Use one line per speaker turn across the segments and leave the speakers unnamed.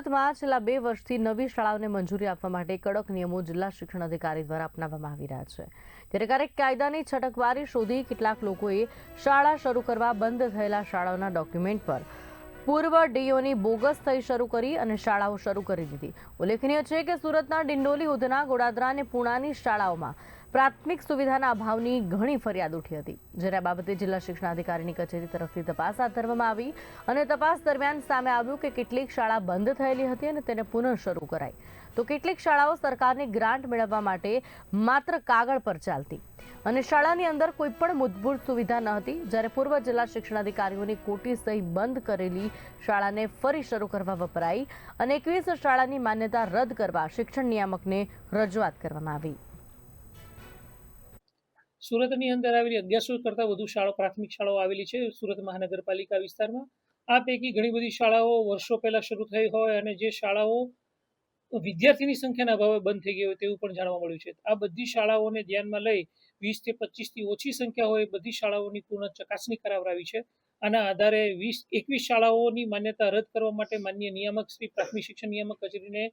સુરતમાં છેલ્લા બે વર્ષથી નવી શાળાઓને મંજૂરી આપવા માટે કડક નિયમો જિલ્લા શિક્ષણ અધિકારી દ્વારા અપનાવવામાં આવી રહ્યા છે. ત્યારે ક્યારેક કાયદાની છટકવારી શોધી કેટલાક લોકોએ શાળા શરૂ કરવા બંધ થયેલા શાળાઓના ડોક્યુમેન્ટ પર પૂર્વ ડીઓની બોગસ થઈ શરૂ કરી અને શાળાઓ શરૂ કરી દીધી. ઉલ્લેખનીય છે કે સુરતના ડિંડોલી, ઉધના, ગોડાદરા અને પુણાની શાળાઓમાં પ્રાથમિક સુવિધાના અભાવની ઘણી ફરિયાદ ઉઠી હતી, જ્યારે બાબતે જિલ્લા શિક્ષણાધિકારીની કચેરી તરફથી તપાસ હાથ ધરવામાં આવી અને તપાસ દરમિયાન સામે આવ્યું કે કેટલીક શાળા બંધ થયેલી હતી અને તેને પુનઃ શરૂ કરાઈ. તો કેટલીક શાળાઓ સરકારની ગ્રાન્ટ મેળવવા માટે માત્ર કાગળ પર ચાલતી અને શાળાની અંદર કોઈ પણ મૂળભૂત સુવિધા ન હતી, જ્યારે પૂર્વ જિલ્લા શિક્ષણાધિકારીઓની કોટી સહી બંધ કરેલી શાળાને ફરી શરૂ કરવા વપરાઈ અને એકવીસ શાળાની માન્યતા રદ કરવા શિક્ષણ નિયામકને રજૂઆત કરવામાં આવી.
સુરતની અંદર આવેલી અગિયારસો કરતાં વધુ શાળાઓ, પ્રાથમિક શાળાઓ આવેલી છે સુરત મહાનગરપાલિકા વિસ્તારમાં. આ પૈકી ઘણી બધી શાળાઓ વર્ષો પહેલા શરૂ થઈ હોય અને જે શાળાઓ વિદ્યાર્થીની સંખ્યાના અભાવે બંધ થઈ ગઈ હોય તેવું પણ જાણવા મળ્યું છે. આ બધી શાળાઓને ધ્યાનમાં લઈ વીસથી પચીસથી ઓછી સંખ્યા હોય બધી શાળાઓની પૂર્ણ ચકાસણી કરાવરાવી છે. આના આધારે વીસ, એકવીસ શાળાઓની માન્યતા રદ કરવા માટે માન્ય નિયામક શ્રી પ્રાથમિક શિક્ષણ નિયામક કચેરીને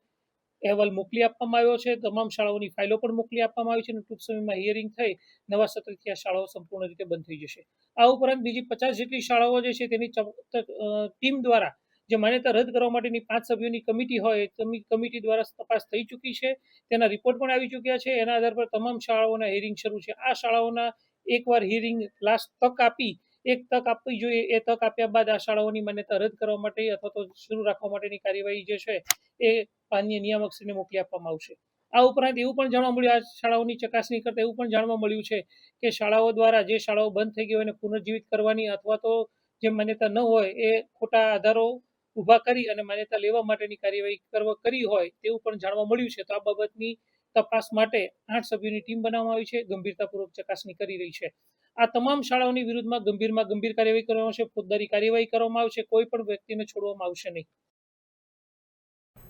અહેવાલ મોકલી આપવામાં આવ્યો છે. તમામ શાળાઓની ફાઇલો પણ મોકલી આપવામાં આવી છે અને ટૂંક સમયમાં હિયરિંગ થઈ, નવા સત્રથી આ શાળાઓ સંપૂર્ણ રીતે બંધ થઈ જશે. આ ઉપરાંત બીજી પચાસ જેટલી શાળાઓ જે છે તેની ટીમ દ્વારા જે માન્યતા રદ કરવા માટેની પાંચ સભ્યોની કમિટી હોય કમિટી દ્વારા તપાસ થઈ ચૂકી છે. તેના રિપોર્ટ પણ આવી ચૂક્યા છે. એના આધાર પર તમામ શાળાઓના હિયરિંગ શરૂ છે. આ શાળાઓના એકવાર હિયરિંગ લાસ્ટ તક આપી એક તક આપવી જોઈએ, એ તક આપ્યા બાદ આ શાળાઓની માન્યતા રદ કરવા માટે અથવા તો શરૂ રાખવા માટેની કાર્યવાહી જે છે, એ માન્ય નિયામકશ્રીને મોકલી આપવામાં આવશે. આ ઉપરાંત એવું પણ જાણવા મળ્યું, આ શાળાઓની ચકાસણી કરતા એવું પણ જાણવા મળ્યું છે કે શાળાઓ દ્વારા જે શાળાઓ બંધ થઈ ગઈ હોય એને પુનર્જીવિત કરવાની અથવા તો જે માન્યતા ન હોય, એ ખોટા આધારો ઊભા કરી અને માન્યતા લેવા માટેની કાર્યવાહી કરવા કરી હોય તેવું પણ જાણવા મળ્યું છે. તો આ બાબતની તપાસ માટે આઠ સભ્યોની ટીમ બનાવવામાં આવી છે, ગંભીરતાપૂર્વક ચકાસણી કરી રહી છે. આ તમામ શાળાઓની વિરુદ્ધમાં ગંભીરમાં ગંભીર કાર્યવાહી કરવામાં આવશે, ફોજદારી કાર્યવાહી કરવામાં આવશે, કોઈ પણ વ્યક્તિને છોડવામાં આવશે નહીં.